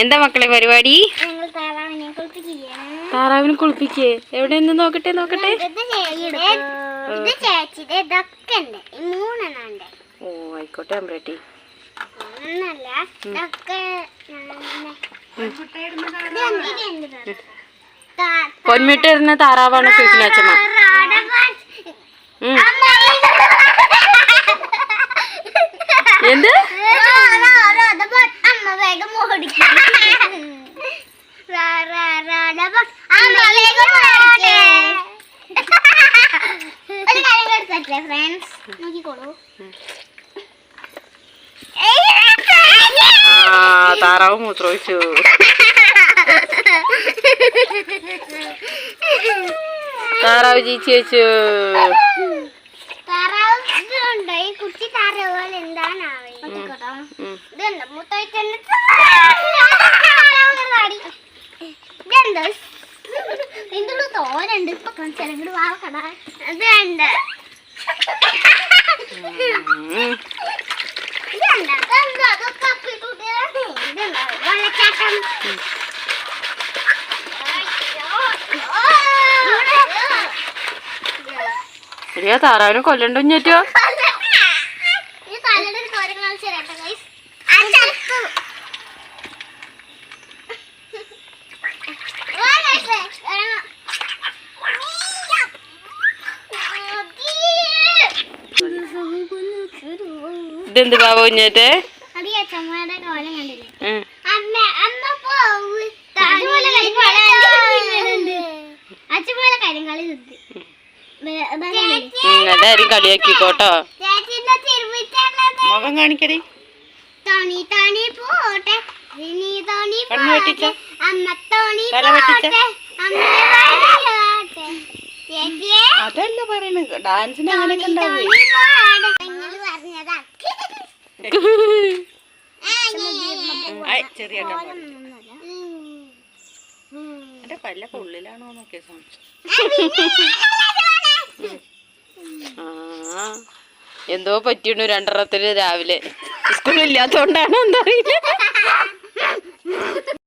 എന്താ മക്കളെ പരിപാടി? താറാവിനെ കുളിപ്പിക്കേ. എവിടെ നിന്ന് നോക്കട്ടെ നോക്കട്ടെ? ഓ ആയിക്കോട്ടെ അമ്പരട്ടി. പൊന്മിട്ട് ഇരുന്ന താറാവാണ് സുസിനാച്ചമ്മ താറാടൻ. എന്ത്? എടുത്തേ ഫ്രണ്ട്സ് നോക്കിക്കോളൂ. ആ താറാവ് മൂത്രമൊഴിച്ചു താറാവ് ജീച്ചി വെച്ചു. ഇതെന്ത് ഇതിന്റെ തോരുണ്ട് ഇപ്പൊ കാണിച്ചാലും വാക്കട അത് ഉം. ഇതുണ്ട് ഇതെന്താ അതൊക്കെ അപ്പിട്ടുട്ടിയാണ് ഇതുണ്ട് വെള്ളച്ചാട്ടം എടിയാ താറാവിനെ കൊല്ലണ്ടോ ഞെറ്റോ കരിങ്കളി പാവ. ഉം, എല്ലാരും കളിയാക്കിക്കോട്ടോ. മുഖം കാണിക്കടി. തോണി തോണി പോട്ടെ. കണ്ണ് വെട്ടിച്ചോ? അമ്മ തോണി തല വെട്ടിച്ചോ? അതല്ല പറയണത്. ഡാൻസിന് അങ്ങനെയൊക്കെ ഉണ്ടാവും ഉണ്ടാവേ ചെറിയ എന്റെ പല്ലൊക്കെ ഉള്ളിലാണോ നോക്കിയ എന്തോ പറ്റിയുണ്ട് രണ്ടെണ്ണത്തിന് രാവിലെ. സ്കൂളില്ലാത്തോണ്ടാണോ എന്താ അറിയില്ല.